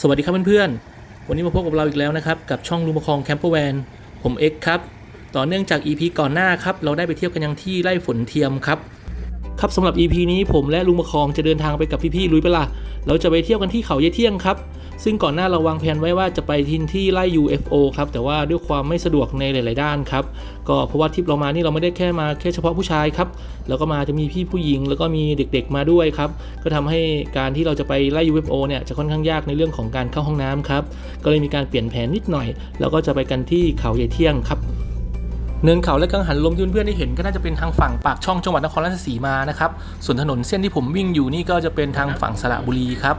สวัสดีครับเพื่อนๆ วันนี้มาพบกับเราอีกแล้วนะครับ กับช่องลุงประคองแคมเปอร์แวนผมเอ็กครับ ต่อเนื่องจาก EP ก่อนหน้าครับ เราได้ไปเที่ยวกันยังที่ไร่ฝนเทียมครับ ครับสำหรับ EP นี้ผมและลุงมะคองจะเดินทางไปกับพี่ๆลุยไปละเราจะไปเที่ยวกันที่เขาเยเที่ยงครับ ซึ่งก่อนหน้าเราวางแผนไว้ว่าจะไปที่ที่ไร่ UFO ครับแต่ว่าด้วยความไม่สะดวกในหลาย ๆ ด้านครับก็เพราะว่าทริปเรามานี่เราไม่ได้แค่มาแค่เฉพาะผู้ชายครับแล้วก็มาจะมีพี่ผู้หญิง แล้วก็มีเด็ก ๆ มาด้วยครับก็ทำให้การที่เราจะไปไล่ UFO เนี่ยจะค่อนข้างยากในเรื่องของการเข้าห้องน้ำครับก็เลยมีการเปลี่ยนแผนนิดหน่อย แล้วก็จะไปกันที่เขาเยเที่ยงครับเนินเขาและกังหันลมที่เพื่อนๆได้เห็นก็น่าจะเป็นทางฝั่งปากช่องจังหวัดนครราชสีมานะครับ ส่วนถนนเส้นที่ผมวิ่งอยู่นี่ก็จะเป็นทางฝั่งสระบุรีครับ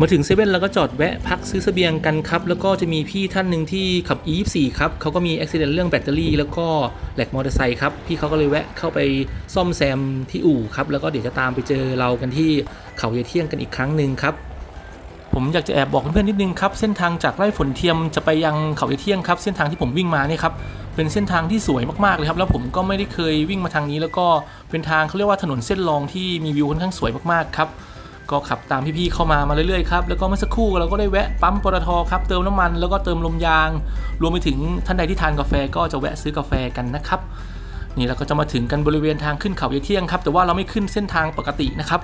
มาถึงเซเว่นแล้วก็จอดแวะพักซื้อเสบียงกันครับ แล้วก็จะมีพี่ท่านหนึ่งที่ขับ E24 ครับเขาก็มีอุบิเหตุเรื่องแบตเตอรี่ แล้วก็แหลกมอเตอร์ไซค์ครับ พี่เขาก็เลยแวะเข้าไปซ่อมแซมที่อู่ครับ แล้วก็เดี๋ยวจะตามไปเจอเรากันที่เขาเยเที่ยงกันอีกครั้งหนึ่งครับผมอยากจะแอบบอกเพื่อนๆนิดนึงครับ เส้นทางจากไร่ฝนเทียมจะไปยังเขาเยเที่ยงครับ เส้นทางที่ผมวิ่งมาเนี่ยครับเป็นเส้นทางที่สวยมากๆเลยครับ แล้วผมก็ไม่ได้เคยวิ่งมาทางนี้ แล้วก็เป็นทางเขาเรียกว่าถนนเส้นรองที่มีวิวค่อนข้างสวยมากๆครับ ก็ขับตามพี่ๆเข้ามามาเรื่อยๆครับแล้วก็เมื่อสักครู่เราก็ได้แวะปั๊มปตทครับเติมน้ำมันแล้วก็เติมลมยาง รวมไปถึงท่านใดที่ทานกาแฟก็จะแวะซื้อกาแฟกันนะครับนี่เราก็จะมาถึงกันบริเวณทางขึ้นเขาเยเที่ยงครับแต่ว่าเราไม่ขึ้นเส้นทางปกตินะครับ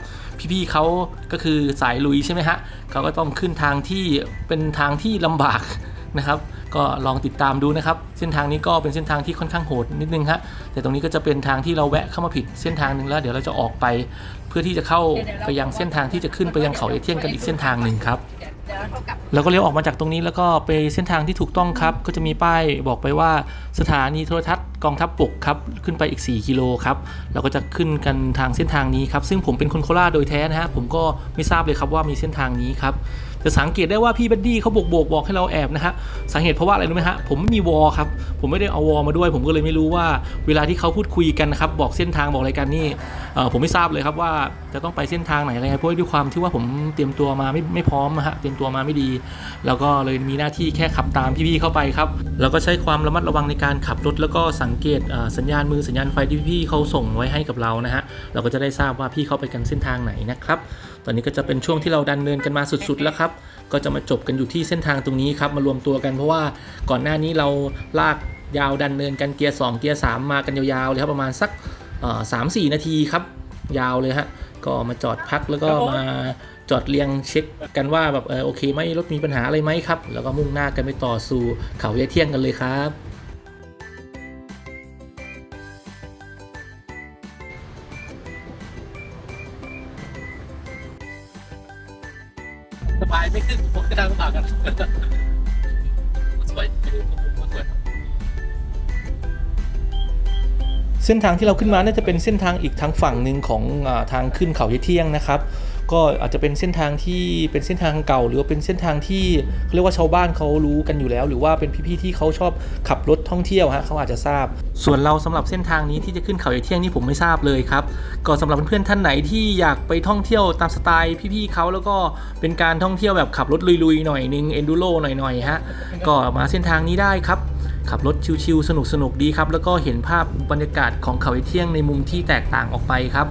พี่ๆเขาก็คือสายลุยใช่ไหมฮะเขาก็ต้องขึ้นทางที่เป็นทางที่ลำบากนะครับ ก็ลองติดตามดูนะครับ เส้นทางนี้ก็เป็นเส้นทางที่ค่อนข้างโหดนิดนึงฮะแต่ตรงนี้ก็จะเป็นทางที่เราแวะเข้ามาผิดเส้นทางหนึ่งแล้ว เดี๋ยวเราจะออกไป พื่อที่จะเข้าไปยังเส้นทางที่จะขึ้นไปยังเขาเอเที่ยงกันอีกเส้นทางหนึ่งครับเรากลับแล้วก็เลี้ยวออกมาจากตรงนี้แล้วก็ไปเส้นทางที่ถูกต้องครับ ก็จะมีป้ายบอกไปว่าสถานีโทรทัศน์กองทัพบกครับ ขึ้นไปอีก 4 กิโลครับ เราก็จะขึ้นกันทางเส้นทางนี้ครับ ซึ่งผมเป็นคนโคราชโดยแท้นะฮะ ผมก็ไม่ทราบเลยครับว่ามีเส้นทางนี้ครับ แต่สังเกตได้ว่าพี่บัดดี้เขาโบกโบกบอกให้เราแอบนะฮะสาเหตุเพราะว่าอะไรรู้ไหมฮะผมไม่มีวอลครับผมไม่ได้เอาวอลมาด้วย ผมก็เลยไม่รู้ว่าเวลาที่เขาพูดคุยกันนะครับบอกเส้นทางบอกอะไรกันนี่ผมไม่ทราบเลยครับว่าจะต้องไปเส้นทางไหนอะไรเพราะด้วยความที่ว่าผมเตรียมตัวมาไม่ไม่พร้อมนะฮะเตรียมตัวมาไม่ดี แล้วก็เลยมีหน้าที่แค่ขับตามพี่ๆเข้าไปครับแล้วก็ใช้ความระมัดระวังในการขับรถแล้วก็สังเกตสัญญาณมือสัญญาณไฟที่พี่เขาส่งไว้ให้กับเรานะฮะเราก็จะได้ทราบว่าพี่เขาไปกันเส้นทางไหนนะครับ ตอนนี้ก็จะเป็นช่วงที่เราดันเนินกันมาสุดๆแล้วครับ ก็จะมาจบกันอยู่ที่เส้นทางตรงนี้ครับ มารวมตัวกันเพราะว่าก่อนหน้านี้เราลากยาวดันเนินกันเกียร์2เกียร์3มากันยาวๆเลยครับประมาณสักสามสี่นาทีครับ ยาวเลยฮะก็มาจอดพักแล้วก็มาจอดเรียงเช็คกันว่าแบบเออโอเคไหมรถมีปัญหาอะไรไหมครับ แล้วก็มุ่งหน้ากันไปต่อสู่เขาเยเที่ยงกันเลยครับ สบายไม่ขึ้นผมก็ดังต่างกันสวยสวยเส้นทางที่เราขึ้นมาน่าจะเป็นเส้นทางอีกทางฝั่งหนึ่งของอทางขึ้นเขาเยเที่ยงนะครับ ก็อาจจะเป็นเส้นทางที่เป็นเส้นทางเก่า หรือว่าเป็นเส้นทางที่เรียกว่าชาวบ้านเขารู้กันอยู่แล้ว หรือว่าเป็นพี่ๆที่เขาชอบขับรถท่องเที่ยวฮะเขาอาจจะทราบ ส่วนเราสำหรับเส้นทางนี้ที่จะขึ้นเขาเยเที่ยงนี่ผมไม่ทราบเลยครับก็สำหรับเพื่อนๆท่านไหนที่อยากไปท่องเที่ยวตามสไตล์พี่ๆเขาแล้วก็เป็นการท่องเที่ยวแบบขับรถลุยๆหน่อยนึงเอนดูโรหน่อยๆฮะก็มาเส้นทางนี้ได้ครับขับรถชิวๆสนุกๆดีครับแล้วก็เห็นภาพบรรยากาศของเขาไอเที่ยงในมุมที่แตกต่างออกไปครับ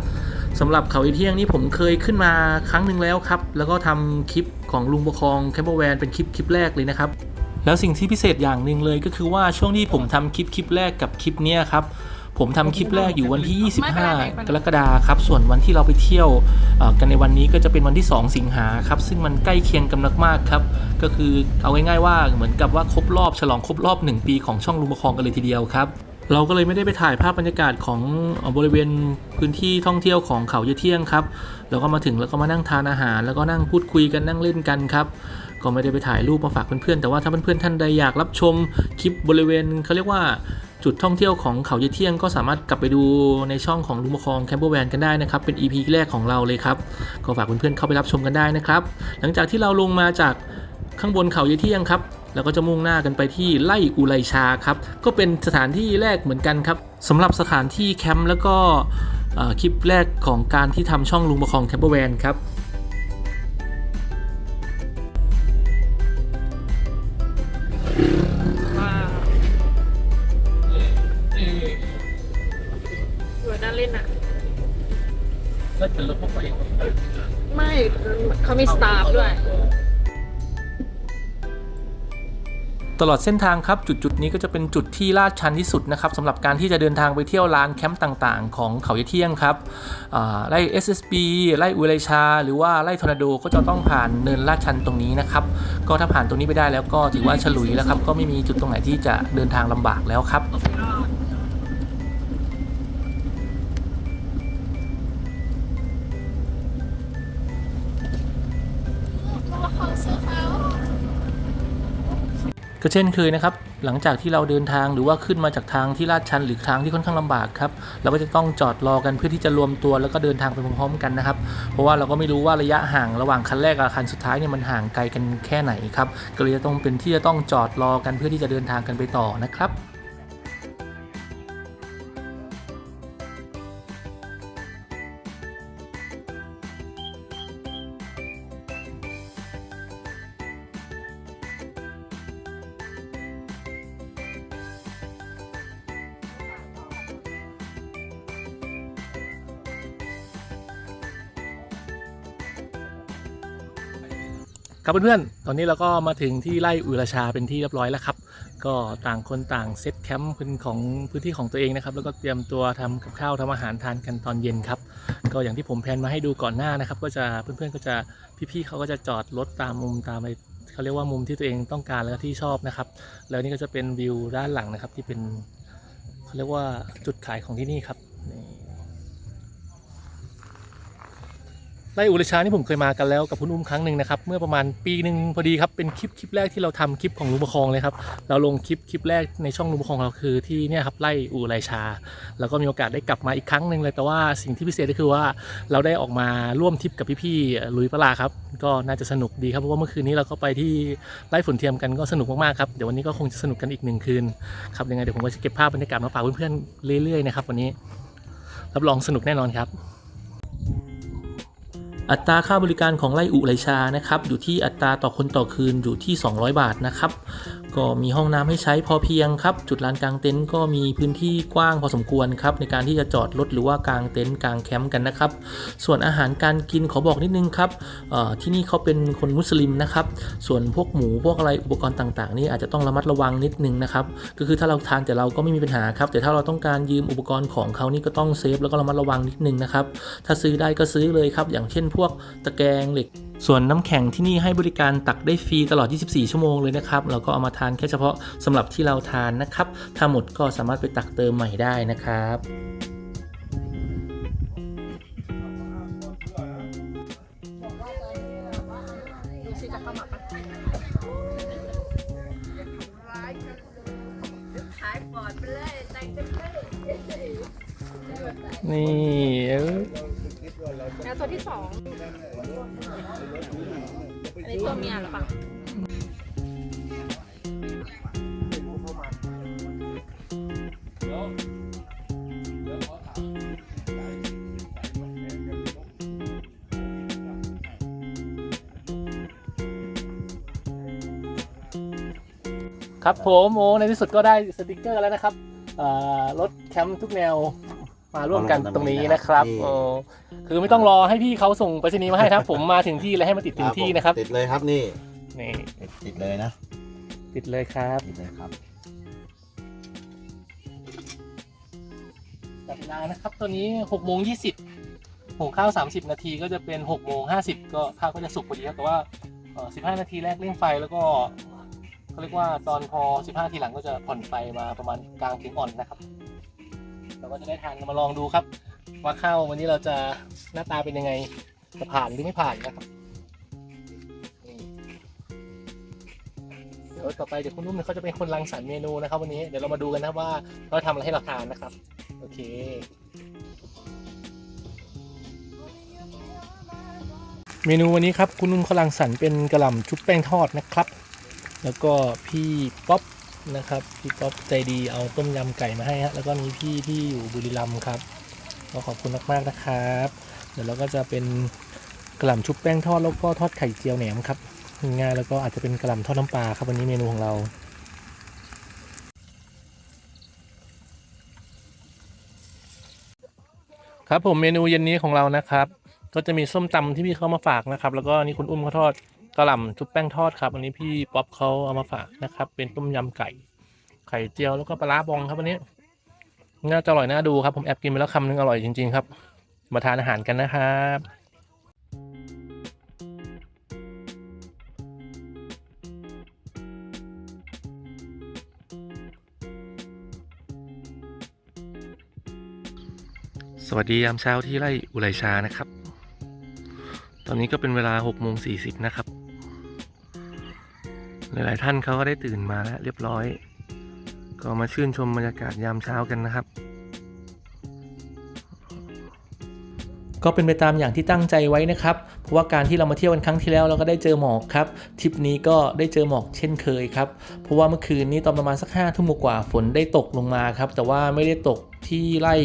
สำหรับเขาอีเที่ยงนี่ผมเคยขึ้นมาครั้งหนึ่งแล้วครับ แล้วก็ทำคลิปของลุงประคองแคมเปอร์แวนเป็นคลิปคลิปแรกเลยนะครับ แล้วสิ่งที่พิเศษอย่างหนึ่งเลยก็คือว่าช่วงที่ผมทำคลิปคลิปแรกกับคลิปเนี้ยครับผมทำคลิปแรกอยู่วันที่ 25 กรกฎาคมครับ ส่วนวันที่เราไปเที่ยวกันในวันนี้ก็จะเป็นวันที่ 2 สิงหาครับ ซึ่งมันใกล้เคียงกันมากๆครับ ก็คือเอาง่ายๆว่าเหมือนกับว่าครบรอบฉลองครบรอบ 1 ปีของช่องลุงประคองกันเลยทีเดียวครับ เราก็เลยไม่ได้ไปถ่ายภาพบรรยากาศของบริเวณพื้นที่ท่องเที่ยวของเขาเยเที่ยงครับแล้วก็มาถึงแล้วก็มานั่งทานอาหาร แล้วก็นั่งพูดคุยกันนั่งเล่นกันครับก็ไม่ได้ไปถ่ายรูปมาฝากเพื่อนๆแต่ว่าถ้าเพื่อนๆท่านใดอยากรับชมคลิปบริเวณเขาเรียกว่าจุดท่องเที่ยวของเขาเยเที่ยงก็สามารถกลับไปดูในช่องของลุงประคองแคมเปอร์แวนกันได้นะครับเป็น EP แรกของเราเลยครับก็ฝากเพื่อนๆเข้าไปรับชมกันได้นะครับหลังจากที่เราลงมาจากข้างบนเขาเยเที่ยงครับ แล้วก็จะมุ่งหน้ากันไปที่ไล่อุไรชาครับ ก็เป็นสถานที่แรกเหมือนกันครับสำหรับสถานที่แคมป์แล้วก็คลิปแรกของการที่ทำช่องลุงประคองแคมเปอร์แวนครับว้าวสวยน่าเล่นอะเป็นรถพวกไปไม่เขามีสตาฟ ตลอดเส้นทางครับจุดจุดนี้ก็จะเป็นจุดที่ลาดชันที่สุดนะครับสำหรับการที่จะเดินทางไปเที่ยวลานแคมป์ต่างๆ ของเขาเที่ยงครับอ่าไล่ SSB ไล่อุเรชา หรือว่าไล่ทอร์นาโดก็จะต้องผ่านเนินลาดชันตรงนี้นะครับก็ถ้าผ่านตรงนี้ไปได้แล้วก็ถือว่าฉลุยแล้วครับก็ไม่มีจุดตรงไหนที่จะเดินทางลำบากแล้วครับ ก็เช่นเคยนะครับ หลังจากที่เราเดินทางหรือว่าขึ้นมาจากทางที่ลาดชันหรือทางที่ค่อนข้างลำบากครับเราก็จะต้องจอดรอกันเพื่อที่จะรวมตัวแล้วก็เดินทางไปพร้อมๆกันนะครับ เพราะว่าเราก็ไม่รู้ว่าระยะห่างระหว่างคันแรกกับคันสุดท้ายเนี่ยมันห่างไกลกันแค่ไหนครับก็เลยจะต้องเป็นที่จะต้องจอดรอกันเพื่อที่จะเดินทางกันไปต่อนะครับ ครับเพื่อนๆ ตอนนี้เราก็มาถึงที่ไร่อุรชาเป็นที่เรียบร้อยแล้วครับ ก็ต่างคนต่างเซตแคมป์เป็นของพื้นที่ของตัวเองนะครับ แล้วก็เตรียมตัวทำกับข้าวทำอาหารทานกันตอนเย็นครับ ก็อย่างที่ผมแพนมาให้ดูก่อนหน้านะครับ ก็จะเพื่อนๆ ก็จะพี่ๆเขาก็จะจอดรถตามมุมตามไปเขาเรียกว่ามุมที่ตัวเองต้องการแล้วที่ชอบนะครับ แล้วนี่ก็จะเป็นวิวด้านหลังนะครับที่เป็นเขาเรียกว่าจุดขายของที่นี่ครับ ไร่อุรชานี่ผมเคยมากันแล้วกับคุณอุ้มครั้งหนึ่งนะครับ เมื่อประมาณปีหนึ่งพอดีครับ เป็นคลิปคลิปแรกที่เราทำคลิปของลุงประคองเลยครับ เราลงคลิปคลิปแรกในช่องลุงประคองเราคือที่เนี่ยครับไร่อุไรชา แล้วก็มีโอกาสได้กลับมาอีกครั้งหนึ่งเลยแต่ว่าสิ่งที่พิเศษก็คือว่าเราได้ออกมาร่วมทริปกับพี่ๆลุยปลาครับ ก็น่าจะสนุกดีครับเพราะว่าเมื่อคืนนี้เราก็ไปที่ไร่ฝนเทียมกันก็สนุกมากๆครับเดี๋ยววันนี้ก็คงจะสนุกกันอีกหนึ่งคืนครับยังไงเดี๋ยวผมก็จะเก็บภาพบรรยากาศมาฝากเพื่อนๆเรื่อยๆนะครับวันนี้รับรองสนุกแน่นอนครับ อัตราค่าบริการของไล่อุไรชานะครับอยู่ที่อัตราต่อคนต่อคืนอยู่ที่ 200 บาทนะครับ ก็มีห้องน้ำให้ใช้พอเพียงครับ จุดลานกลางเต็นท์ก็มีพื้นที่กว้างพอสมควรครับในการที่จะจอดรถหรือว่ากลางเต็นท์กลางแคมป์กันนะครับ ส่วนอาหารการกินขอบอกนิดนึงครับที่นี่เขาเป็นคนมุสลิมนะครับ ส่วนพวกหมูพวกอะไรอุปกรณ์ต่างๆ นี่อาจจะต้องระมัดระวังนิดนึงนะครับ ก็คือถ้าเราทานแต่เราก็ไม่มีปัญหาครับ แต่ถ้าเราต้องการยืมอุปกรณ์ของเขานี่ก็ต้องเซฟแล้วก็ระมัดระวังนิดนึงนะครับ ถ้าซื้อได้ก็ซื้อเลยครับ อย่างเช่น พวกตะแกรงเหล็ก ส่วนน้ำแข็งที่นี่ให้บริการตักได้ฟรีตลอด 24 ชั่วโมงเลยนะครับเราก็เอามาทานแค่เฉพาะสำหรับที่เราทานนะครับ ถ้าหมดก็สามารถไปตักเติมใหม่ได้นะครับดูสิจะเข้ามาปะขายปอดไปเลยแต่งกันเลยนี่เอ้ย แล้วตัวที่สองอันนี้ตัวเมียหรือเปล่าครับผมโอ้ในที่สุดก็ได้สติกเกอร์แล้วนะครับอ่ารถแคมป์ทุกแนวมาร่วมกันตรงนี้นะครับนี่โอ้ คือไม่ต้องรอให้พี่เขาส่งไปรษณีย์มาให้ครับ ผมมาถึงที่แล้วให้มาติดถึงที่นะครับติดเลยครับนี่นี่ติดติดเลยนะติดเลยครับติดเลยครับจับเวลานะครับตอนนี้6โมง20หุงข้าว30นาทีก็จะเป็น6โมง50ก็ข้าวก็จะสุกพอดีครับแต่ว่าเอ่อ15นาทีแรกเร่งไฟแล้วก็เขาเรียกว่าตอนพอ 15 นาทีหลังก็จะผ่อนไฟมาประมาณกลางถึงอ่อนนะครับเราก็จะได้ทานมาลองดูครับ ว่าข้าววันนี้เราจะหน้าตาเป็นยังไงจะผ่านหรือไม่ผ่านนะครับเดี๋ยวต่อไปเดี๋ยวคุณนุ่มเนี่ยเขาจะเป็นคนรังสรรค์เมนูนะครับ วันนี้เดี๋ยวเรามาดูกันนะว่าเขาทำอะไรให้เราทานนะครับ โอเคเมนูวันนี้ครับคุณนุ่มเขารังสรรค์เป็นกระหล่ำชุบแป้งทอดนะครับ แล้วก็พี่ป๊อปนะครับ พี่ป๊อปใจดีเอาต้มยำไก่มาให้ฮะแล้วก็มีพี่ที่อยู่บุรีรัมย์ครับ ก็ขอบคุณมากๆนะครับ เดี๋ยวเราก็จะเป็นกระหล่ำชุบแป้งทอดแล้วก็ทอดไข่เจียวแหนมครับง่ายแล้วก็อาจจะเป็นกระหล่ำทอดน้ำปลาครับวันนี้เมนูของเราครับผมเมนูเย็นนี้ของเรานะครับ ก็จะมีส้มตำที่พี่เขามาฝากนะครับ แล้วก็นี่คุณอุ้มเขาทอดกระหล่ำชุบแป้งทอดครับ อันนี้พี่ป๊อปเขาเอามาฝากนะครับ เป็นต้มยำไก่ ไข่เจียวแล้วก็ปลาร้าบองครับอันนี้ น่าจะอร่อยน่าดูครับ ผมแอบกินไปแล้วคำนึงอร่อยจริง ๆ ครับ มาทานอาหารกันนะครับสวัสดียามเช้าที่ไร่อุไรชานะครับ ตอนนี้ก็เป็นเวลา6โมง40นะครับ หลาย ๆ ท่านเขาก็ได้ตื่นมาแล้วเรียบร้อย ก็มาชื่นชมบรรยากาศยามเช้ากันนะครับ ก็เป็นไปตามอย่างที่ตั้งใจไว้นะครับ เพราะว่าการที่เรามาเที่ยวกันครั้งที่แล้วเราก็ได้เจอหมอกครับทริปนี้ก็ได้เจอหมอกเช่นเคยครับ เพราะว่าเมื่อคืนนี้ตอนประมาณสักห้าทุ่มกว่าฝนได้ตกลงมาครับ แต่ว่าไม่ได้ตกที่ไร่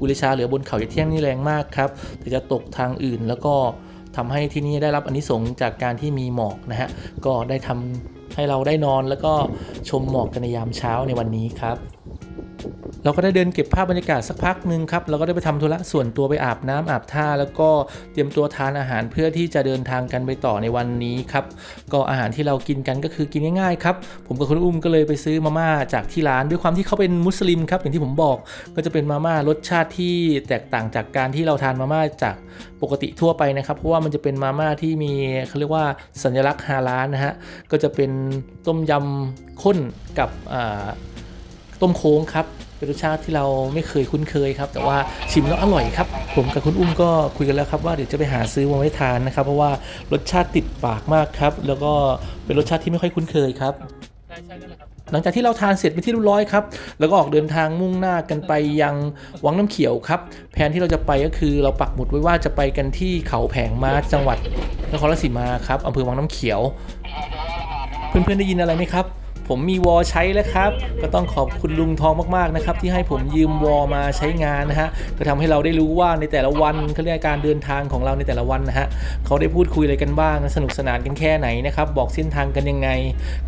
อุลิชาหรือบนเขาเที่ยงนี่แรงมากครับแต่จะตกทางอื่นแล้วก็ทำให้ที่นี่ได้รับอนนิสงส์จากการที่มีหมอกนะฮะ ก็ได้ทำ ให้เราได้นอนแล้วก็ชมหมอกกันในยามเช้าในวันนี้ครับ เราก็ได้เดินเก็บภาพบรรยากาศสักพักหนึ่งครับ เราก็ได้ไปทำธุระส่วนตัวไปอาบน้ำอาบท่า แล้วก็เตรียมตัวทานอาหารเพื่อที่จะเดินทางกันไปต่อในวันนี้ครับ ก็อาหารที่เรากินกันก็คือกินง่ายๆครับ ผมกับคุณอุ้มก็เลยไปซื้อมาม่าจากที่ร้าน ด้วยความที่เขาเป็นมุสลิมครับอย่างที่ผมบอก ก็จะเป็นมาม่ารสชาติที่แตกต่างจากการที่เราทานมาม่าจากปกติทั่วไปนะครับ เพราะว่ามันจะเป็นมาม่าที่มีเขาเรียกว่าสัญลักษณ์ฮาลาลนะฮะ ก็จะเป็นต้มยำข้นกับอ่า ต้มโค้งครับเป็นรสชาติที่เราไม่เคยคุ้นเคยครับ แต่ว่าชิมแล้วอร่อยครับ ผมกับคุณอุ้มก็คุยกันแล้วครับว่าเดี๋ยวจะไปหาซื้อมาไว้ทานนะครับ เพราะว่ารสชาติติดปากมากครับ แล้วก็เป็นรสชาติที่ไม่ค่อยคุ้นเคยครับหลังจากที่เราทานเสร็จเป็นที่เรียบร้อยครับ แล้วก็ออกเดินทางมุ่งหน้ากันไปยังวังน้ำเขียวครับ แผนที่เราจะไปก็คือเราปักหมุดไว้ว่าจะไปกันที่เขาแผงม้าจังหวัดนครราชสีมาครับอำเภอวังน้ำเขียว เพื่อนๆได้ยินอะไรไหมครับ ผมมีวอลใช้แล้วครับ ก็ต้องขอบคุณลุงทองมากๆนะครับ ที่ให้ผมยืมวอลมาใช้งานนะฮะก็ทำให้เราได้รู้ว่าในแต่ละวันเขาเรียกการเดินทางของเราในแต่ละวันนะฮะเขาได้พูดคุยอะไรกันบ้างสนุกสนานกันแค่ไหนนะครับ บอกเส้นทางกันยังไง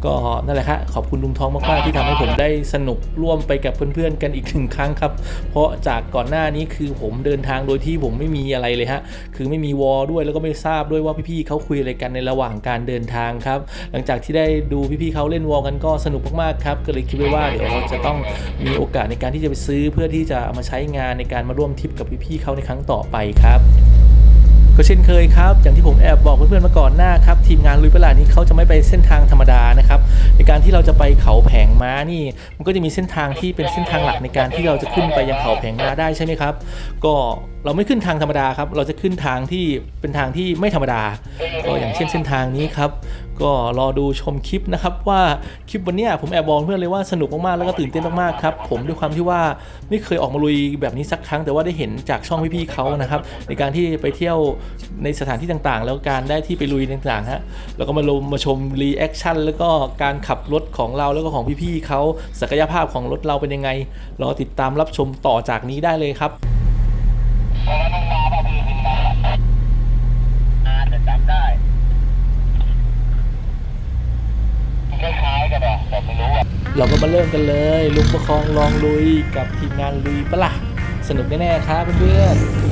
ก็นั่นแหละครับขอบคุณลุงทองมากๆที่ทำให้ผมได้สนุกร่วมไปกับเพื่อนๆกันอีกหนึ่งครั้งครับ เพราะจากก่อนหน้านี้คือผมเดินทางโดยที่ผมไม่มีอะไรเลยฮะคือไม่มีวอลด้วยแล้วก็ไม่ทราบด้วยว่าพี่ๆเขาคุยอะไรกันในระหว่างการเดินทางครับ หลังจากที่ได้ดูพี่ๆเขาเล่นวอลกันก็สนุกมากๆครับก็เลยคิดไว้ว่าเดี๋ยวเราจะต้องมีโอกาสในการที่จะไปซื้อ เพื่อที่จะเอามาใช้งานในการมาร่วมทริปกับพี่ๆเขาในครั้งต่อไปครับก็เช่นเคยครับ อย่างที่ผมแอบบอกเพื่อนๆมาก่อนหน้าครับ ทีมงานลุยประหลาดนี้เขาจะไม่ไปเส้นทางธรรมดานะครับ ในการที่เราจะไปเขาแผงม้านี่ มันก็จะมีเส้นทางที่เป็นเส้นทางหลักในการที่เราจะขึ้นไปยังเขาแผงม้าได้ใช่ไหมครับ ก็เราไม่ขึ้นทางธรรมดาครับ เราจะขึ้นทางที่เป็นทางที่ไม่ธรรมดา ก็อย่างเช่นเส้นทางนี้ครับ ก็รอดูชมคลิปนะครับว่าคลิปวันนี้ผมแอบบอกเพื่อนเลยว่าสนุกมากๆแล้วก็ตื่นเต้นมากๆครับผมด้วยความที่ว่าไม่เคยออกมาลุยแบบนี้สักครั้ง แต่ว่าได้เห็นจากช่องพี่ๆเขานะครับในการที่ไปเที่ยวในสถานที่ต่างๆ แล้วการได้ที่ไปลุยต่างๆฮะแล้วก็มาลงมาชมรีแอคชั่นแล้วก็การขับรถของเราแล้วก็ของพี่ๆเขาศักยภาพของรถเราเป็นยังไงรอติดตามรับชมต่อจากนี้ได้เลยครับ อาจจะจำได้คล้ายๆกันอะแต่ไม่รู้ว่า เราก็มาเริ่มกันเลยลุกประคองลองลุยกับทีมงานลุยปะละ่ะสนุกแน่ๆครับเพื่อนๆ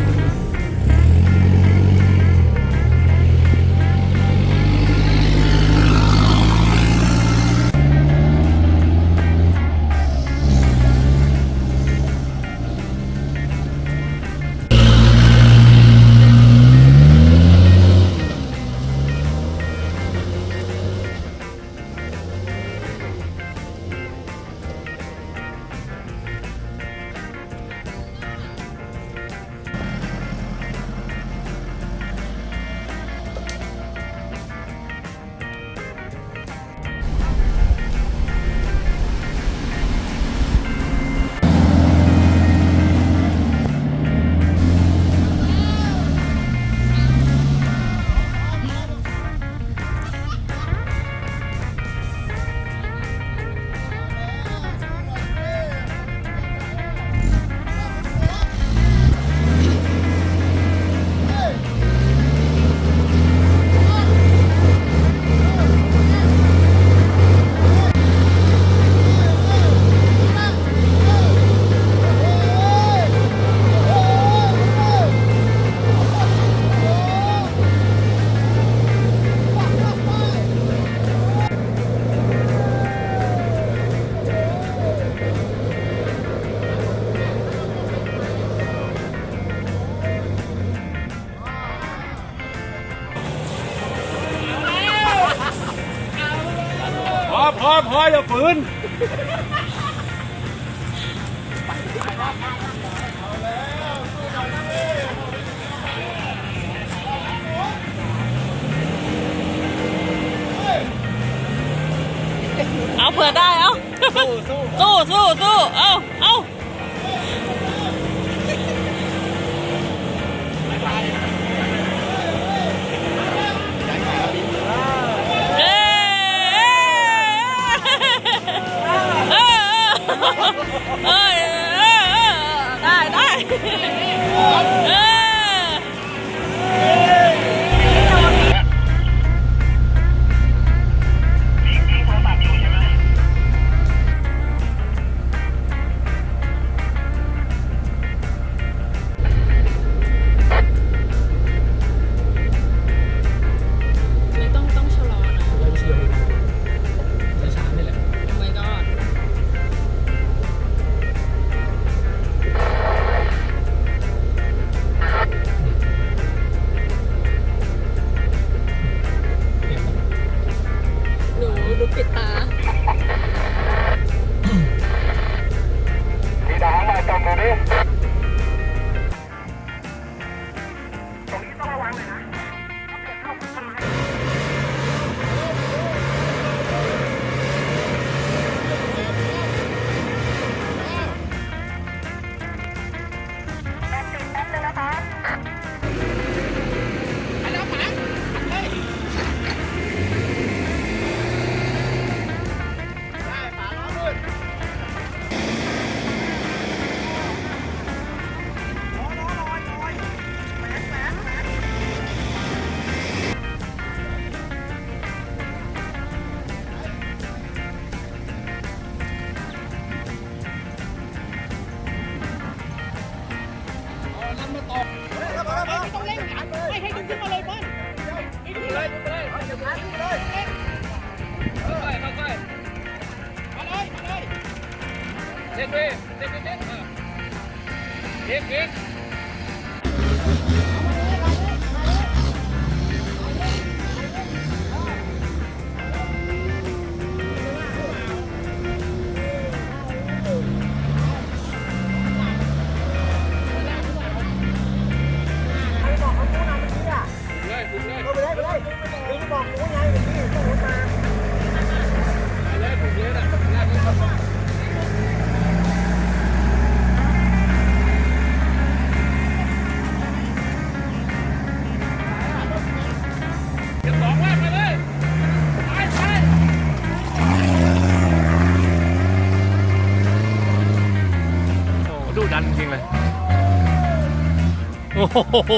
โอ้โห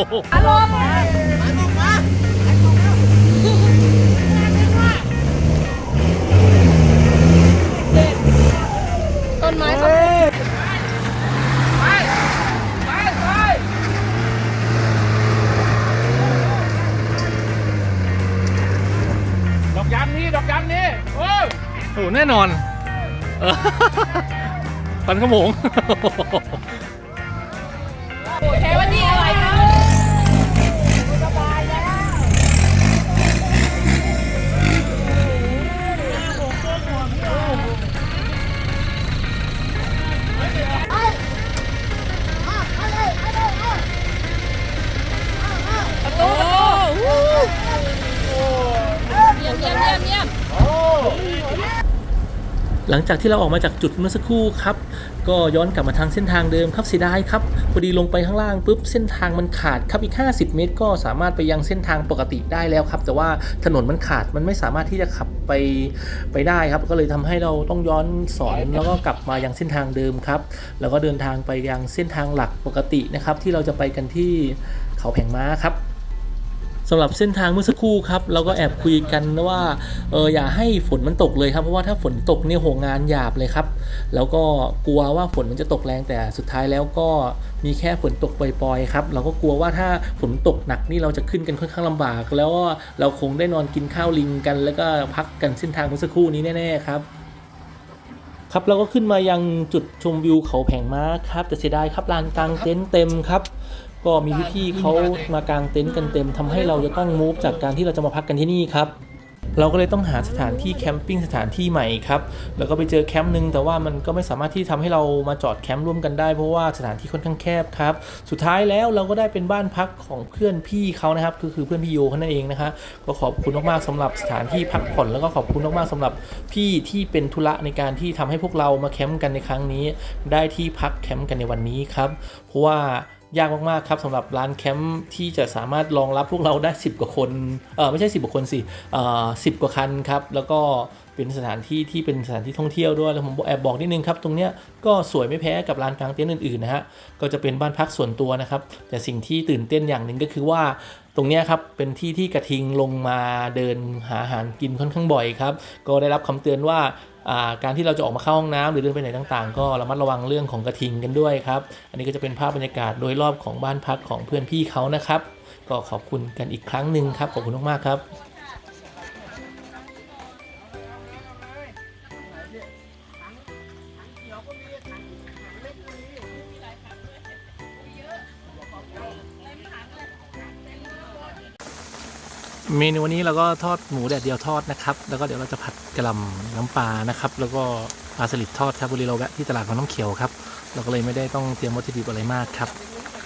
ต้นไม้ต้นดอกยางนี้ดอกยางนี้โอ้โอ้แน่นอนเออฟันขโมง โอเควันนี้อะไร เยี่ยมเยี่ยมเยี่ยมหลังจากที่เราออกมาจากจุดเมื่อสักครู่ครับ ก็ย้อนกลับมาทางเส้นทางเดิมครับเสียดายครับพอดีลงไปข้างล่างปุ๊บเส้นทางมันขาดครับอีก 50 เมตร ก็สามารถไปยังเส้นทางปกติได้แล้วครับ แต่ว่าถนนมันขาดมันไม่สามารถที่จะขับไปไปได้ครับ ก็เลยทำให้เราต้องย้อนสอนแล้วก็กลับมายังเส้นทางเดิมครับ แล้วก็เดินทางไปยังเส้นทางหลักปกตินะครับ ที่เราจะไปกันที่เขาแผงม้าครับ สำหรับเส้นทางเมื่อสักครู่ครับเราก็แอบคุยกันนะว่าเอออย่าให้ฝนมันตกเลยครับเพราะว่าถ้าฝนตกเนี่ยโหงานหยาบเลยครับ แล้วก็กลัวว่าฝนมันจะตกแรงแต่สุดท้ายแล้วก็มีแค่ฝนตกปล่อยๆครับเราก็กลัวว่าถ้าฝนตกหนักนี่เราจะขึ้นกันค่อนข้างลำบาก แล้วก็เราคงได้นอนกินข้าวลิงกัน แล้วก็พักกันเส้นทางเมื่อสักครู่นี้แน่ๆครับครับเราก็ขึ้นมายังจุดชมวิวเขาแผงม้าครับแต่เสียดายครับลานกลางเต็นท์เต็มครับ ก็มีพี่ๆเขามากางเต็นท์กันเต็มทำให้เราจะต้องมูฟจากการที่เราจะมาพักกันที่นี่ครับเราก็เลยต้องหาสถานที่แคมปิ้งสถานที่ใหม่ครับ แล้วก็ไปเจอแคมป์หนึ่งแต่ว่ามันก็ไม่สามารถที่ทำให้เรามาจอดแคมป์ร่วมกันได้ เพราะว่าสถานที่ค่อนข้างแคบครับ สุดท้ายแล้วเราก็ได้เป็นบ้านพักของเพื่อนพี่เขานะครับ ก็คือเพื่อนพี่โยเขานั่นเองนะฮะก็ขอบคุณมากๆสำหรับสถานที่พักผ่อน แล้วก็ขอบคุณมากๆสำหรับพี่ที่เป็นธุระในการที่ทำให้พวกเรามาแคมป์กันในครั้งนี้ ได้ที่พักแคมป์กันในวันนี้ครับ เพราะว่า ยากมากๆครับสำหรับร้านแคมป์ที่จะสามารถรองรับพวกเราได้ 10 กว่าคนเออไม่ใช่ 10 กว่าคนสิเออสิกว่าคันครับแล้วก็เป็นสถานที่ที่เป็นสถานที่ท่องเที่ยวด้วยแล้วผมแอบบอกนิดนึงครับตรงเนี้ยก็สวยไม่แพ้กับร้านกลางเต็นท์อื่นๆนะฮะก็จะเป็นบ้านพักส่วนตัวนะครับแต่สิ่งที่ตื่นเต้นอย่างหนึ่งก็คือว่า ตรงนี้ครับเป็นที่ที่กระทิงลงมาเดินหาอาหารกินค่อนข้างบ่อยครับก็ได้รับคำเตือนว่าการที่เราจะออกมาเข้าห้องน้ำหรือเดินไปไหนต่างๆ ก็ระมัดระวังเรื่องของกระทิงกันด้วยครับ อันนี้ก็จะเป็นภาพบรรยากาศโดยรอบของบ้านพักของเพื่อนพี่เขานะครับ ก็ขอบคุณกันอีกครั้งหนึ่งครับขอบคุณมากๆครับ เมนูวันนี้เราก็ทอดหมูแดดเดียวทอดนะครับ แล้วก็เดี๋ยวเราจะผัดกระลำน้ำปลานะครับ แล้วก็ปลาสลิดทอดครับวันนี้เราแวะที่ตลาดของน้ำเขียวครับ เราก็เลยไม่ได้ต้องเตรียมวัตถุดิบอะไรมากครับ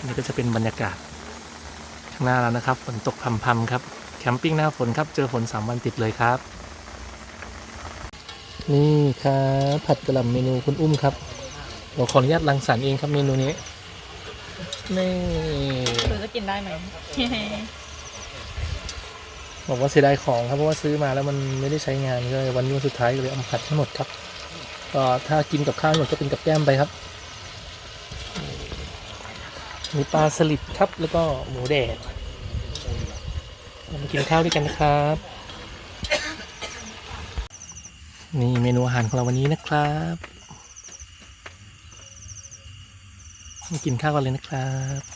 นนี้ก็จะเป็นบรรยากาศข้างหน้าแล้วนะครับ ฝนตกพรำๆครับ แคมปิ้งหน้าฝนครับ เจอฝนสามวันติดเลยครับ นี่ครับผัดกระลำเมนูคุณอุ้มครับ เราขออนุญาตรังสรรค์เองครับเมนูนี้ นี่หรือจะกินได้ไหม บอกว่าเสียดายของครับเพราะว่าซื้อมาแล้วมันไม่ได้ใช้งานก็เลยวันนี้วันสุดท้ายก็เลยเอามาผัดทั้งหมดครับก็ถ้ากินกับข้าวหมดก็เป็นกับแก้มไปครับ มีปลาสลิดครับแล้วก็หมูแดดมากินข้าวด้วยกันนะครับ นี่เมนูอาหารของเราวันนี้นะครับมากินข้าวกันเลยนะครับ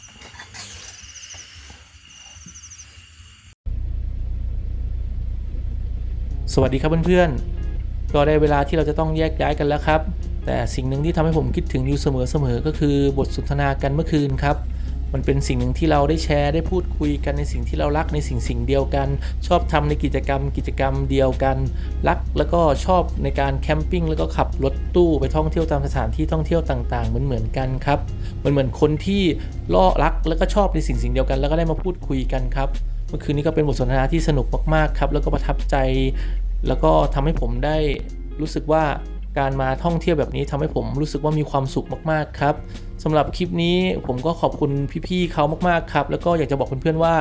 วัสดีครับเพื่อนๆ ก็ได้เวลาที่เราจะต้องแยกย้ายกันแล้วครับ แต่สิ่งหนึ่งที่ทำให้ผมคิดถึงอยู่เสมอๆ ก็คือบทสนทนากันเมื่อคืนครับ มันเป็นสิ่งหนึ่งที่เราได้แชร์ได้พูดคุยกันในสิ่งที่เรารักในสิ่งสิ่งเดียวกัน ชอบทำในกิจกรรม กิจกรรมเดียวกัน รักแล้วก็ชอบในการแคมปิ้งแล้วก็ขับรถตู้ไปท่องเที่ยวตามสถานที่ท่องเที่ยวต่างๆเหมือนเหมือนๆกันครับมันเหมือนคนที่ล่อรักแล้วก็ชอบในสิ่งสิ่งเดียวกัน แล้วก็ได้มาพูดคุยกันครับเมื่อคืนนี้ก็เป็นบทสนทนาที่สนุกมากๆครับ แล้วก็ประทับใจ แล้วก็ทำให้ผมได้รู้สึกว่าการมาท่องเที่ยวแบบนี้ทำให้ผมรู้สึกว่ามีความสุขมากๆครับสำหรับคลิปนี้ผมก็ขอบคุณพี่ๆเขามากๆครับ แล้วก็อยากจะบอกเพื่อนๆว่า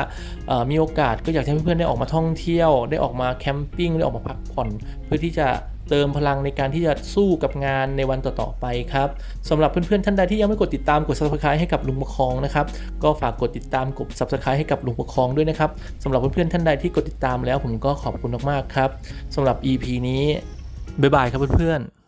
มีโอกาสก็อยากให้เพื่อนๆได้ออกมาท่องเที่ยว ได้ออกมาแคมปิ้งได้ออกมาพักผ่อน เพื่อที่จะ เติมพลังในการที่จะสู้กับงานในวันต่อๆไปครับสำหรับเพื่อนๆท่านใดที่ยังไม่กดติดตามกด subscribe ให้กับลุงประคองนะครับก็ฝากกดติดตามกด subscribe ให้กับลุงประคองด้วยนะครับสำหรับเพื่อนๆท่านใดที่กดติดตามแล้วผมก็ขอบคุณมากๆครับสำหรับ EP นี้บ๊ายบายครับเพื่อนๆ